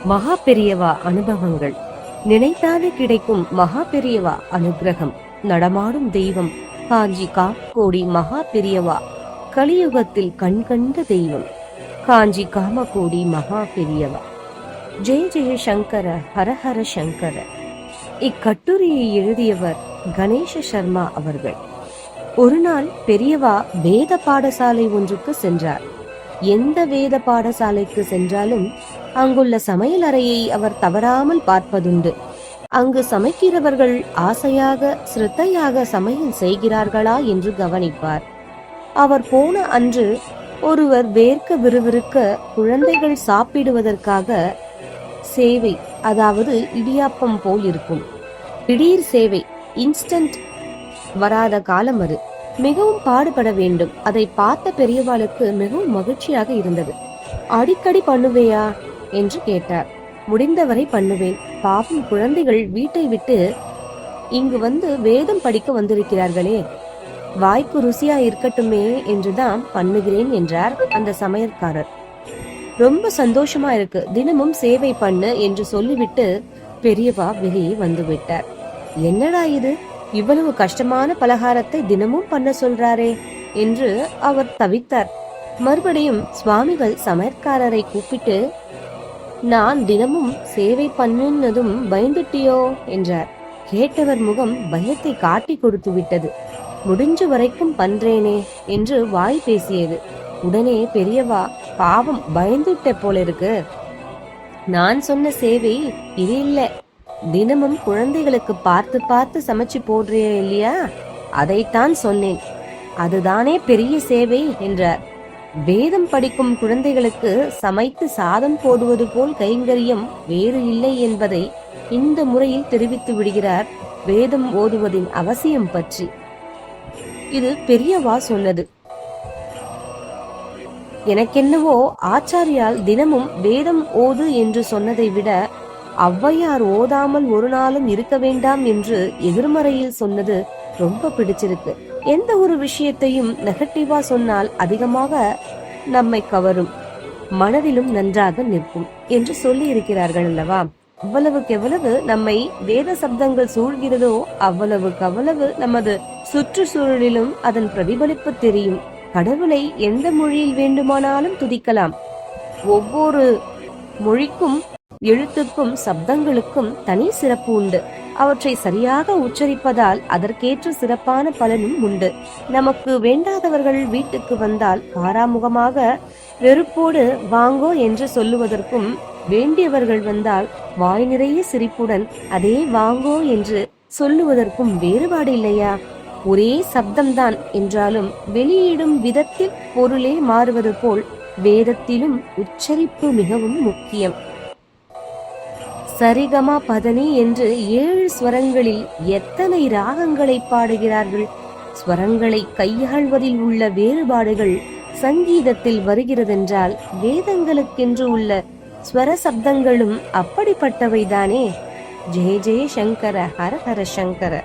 மகா பெரியவா அனுபவங்கள். நினைத்தாலே கிடைக்கும் மகா பெரியவா அனுகிரகம். நடமாடும் தெய்வம். காஞ்சி காமகோடி மகா பெரியவா கலியுகத்தில் கண்கண்ட தெய்வம். காஞ்சி காமகோடி மகா பெரியவா ஜெய ஜெய சங்கர ஹரஹர சங்கர. இக்கட்டுரையை எழுதியவர் கணேச சர்மா அவர்கள். ஒரு நாள் பெரியவா வேத பாடசாலை ஒன்றுக்கு சென்றார். எந்த வேத பாடசாலைக்கு சென்றாலும் அங்குள்ள சமையல் அறையை அவர் தவறாமல் பார்ப்பதுண்டு. அங்கு சமைக்கிறவர்கள் ஆசையாக சிரத்தையாக சமையல் செய்கிறார்களா என்று கவனிப்பார். அவர் போன அன்று ஒருவர் வேர்க்க விறுவிறுக்க குழந்தைகள் சாப்பிடுவதற்காக சேவை அதாவது இடியாப்பம் போல் இருக்கும். திடீர் சேவை இன்ஸ்டன்ட் வராத காலம் அது. மிகவும் பாடுபட வேண்டும். அதை பார்த்த பெரியவாளுக்கு மிகவும் மகிழ்ச்சியாக இருந்தது. அடிக்கடி பண்ணுவேயா? என்று கேட்டார். முடிந்தவரை பண்ணுவேன். பாவம் குழந்தைகள் வீட்டை விட்டு இங்கு வந்து வேதம் படிக்க வந்திருக்கிறார்களே. வாய்க்கு ருசியா இருக்கட்டுமே என்றுதான் பண்ணுகிறேன் என்றார் அந்த சமையற்காரர். ரொம்ப சந்தோஷமா இருக்கு. தினமும் சேவை பண்ணு என்று சொல்லிவிட்டு பெரியவா வெளியே வந்துவிட்டார். என்னடா இது? இவ்வளவு கஷ்டமான பலகாரத்தை தினமும் பண்ண சொல்றாரே என்று அவர் தவித்தார். மறுபடியும் சுவாமிகள் சமையற்காரரை கூப்பிட்டு நான் தினமும் சேவை பண்ணுனதும் பயந்துட்டியோ? என்றார். கேட்டவர் முகம் பயத்தை காட்டி கொடுத்து விட்டது. முடிஞ்ச வரைக்கும் பண்றேனே என்று வாய் பேசியது. உடனே பெரியவா பாவம் பயந்துட்ட போல இருக்கு நான் சொன்ன சேவை இது இல்லை. தினமும் குழந்தைகளுக்கு பார்த்து பார்த்து சமைச்சு போடுறிய இல்லையா? அதைத்தான் சொன்னேன். அதுதானே பெரிய சேவை என்றார். வேதம் படிக்கும் குழந்தைகளுக்கு சமைத்து சாதம் போடுவது போல் கைங்கரியம் வேறு இல்லை என்பதை இந்த முறையில் தெரிவித்து விடுகிறார் வேதம் ஓதுவதின் அவசியம் பற்றி. இது பெரியவா சொன்னது. எனக்கென்னவோ ஆச்சாரியால் தினமும் வேதம் ஓது என்று சொன்னதை விட ஔவையார் ஓதாமல் ஒரு நாளும் இருக்க வேண்டாம் என்று எதிர்மறையில் சொன்னது ரொம்ப பிடிச்சிருக்கு. எந்த ஒரு விஷயத்தையும் நெகட்டிவா சொன்னால் அதிகமாக நம்மை கவரும். மனதிலும் நன்றாக நிற்கும் என்று சொல்லி இருக்கிறார்கள் அல்லவா? அவ்வளவுக்கு எவ்வளவு நம்மை வேத சப்தங்கள் சூழ்கிறதோ அவ்வளவுக்கு அவ்வளவு நமது சுற்றுச்சூழலிலும் அதன் பிரதிபலிப்பு தெரியும். கடவுளை எந்த மொழியில் வேண்டுமானாலும் துதிக்கலாம். ஒவ்வொரு மொழிக்கும் எழுத்துக்கும் சப்தங்களுக்கும் தனி சிறப்பு உண்டு. அவற்றை சரியாக உச்சரிப்பதால் அதற்கேற்ற சிறப்பான பலனும் உண்டு. நமக்கு வேண்டாதவர்கள் வீட்டுக்கு வந்தால் பாராமுகமாக வெறுப்போடு வாங்கோ என்று சொல்லுவதற்கும் வேண்டியவர்கள் வந்தால் வாய் நிறைய சிரிப்புடன் அதே வாங்கோ என்று சொல்லுவதற்கும் வேறுபாடு இல்லையா? ஒரே சப்தம்தான் என்றாலும் வெளியிடும் விதத்தில் பொருளே மாறுவது போல் வேதத்திலும் உச்சரிப்பு மிகவும் முக்கியம். சரிகமா பதனி என்று ஏழு ஸ்வரங்களில் எத்தனை ராகங்களை பாடுகிறார்கள்? ஸ்வரங்களை கையாள்வதில் உள்ள வேறுபாடுகள் சங்கீதத்தில் வருகிறதென்றால் வேதங்களுக்கென்று உள்ள ஸ்வர சப்தங்களும் அப்படிப்பட்டவைதானே? ஜெய ஜெய சங்கர ஹர ஹர சங்கர.